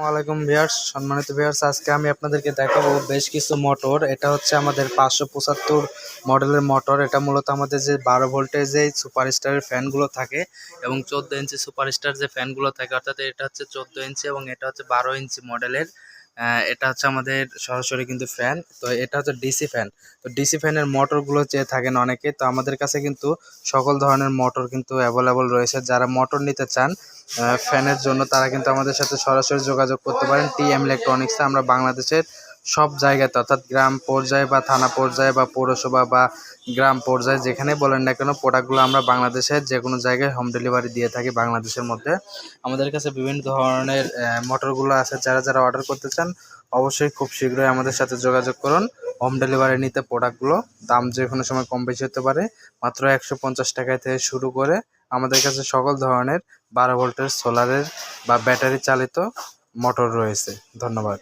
ওয়ালাইকুম ভিয়ার্স সম্মানিত ভিয়ার্স আজকে আমি আপনাদেরকে দেখাবো বেশ কিছু মোটর। এটা হচ্ছে আমাদের পাঁচশো পঁচাত্তর মডেলের মোটর। এটা মূলত আমাদের যে বারো ভোল্টের যে সুপারস্টারের ফ্যানগুলো থাকে এবং চোদ্দ ইঞ্চি সুপার স্টার যে ফ্যানগুলো থাকে, অর্থাৎ এটা হচ্ছে চোদ্দ ইঞ্চি এবং এটা হচ্ছে বারো ইঞ্চি মডেলের এটা হচ্ছে আমাদের সরাসরি কিন্তু ফ্যান তো এটা হচ্ছে ডিসি ফ্যান তো ডিসি ফ্যানের মোটরগুলো চেয়ে থাকেন অনেকে, তো আমাদের কাছে কিন্তু সকল ধরনের মোটর কিন্তু অ্যাভেলেবল রয়েছে। যারা মোটর নিতে চান ফ্যানের জন্য, তারা কিন্তু আমাদের সাথে সরাসরি যোগাযোগ করতে পারেন। টি এম ইলেকট্রনিক্সে আমরা বাংলাদেশের সব জায়গাতে, অর্থাৎ গ্রাম পর্যায়ে বা থানা পর্যায়ে বা পৌরসভা বা গ্রাম পর্যায়ে যেখানে বলেন না কেন, প্রোডাক্টগুলো আমরা বাংলাদেশের যে কোনো জায়গায় হোম ডেলিভারি দিয়ে থাকি বাংলাদেশের মধ্যে। আমাদের কাছে বিভিন্ন ধরনের মোটরগুলো আছে, যারা যারা অর্ডার করতে চান, অবশ্যই খুব শীঘ্রই আমাদের সাথে যোগাযোগ করুন। হোম ডেলিভারি নিতে প্রোডাক্টগুলো দাম যে কোনো সময় কম বেশি হতে পারে, মাত্র একশো পঞ্চাশ টাকা থেকে শুরু করে আমাদের কাছে সকল ধরনের বারো ভোল্টের সোলারের বা ব্যাটারি চালিত মোটর রয়েছে। ধন্যবাদ।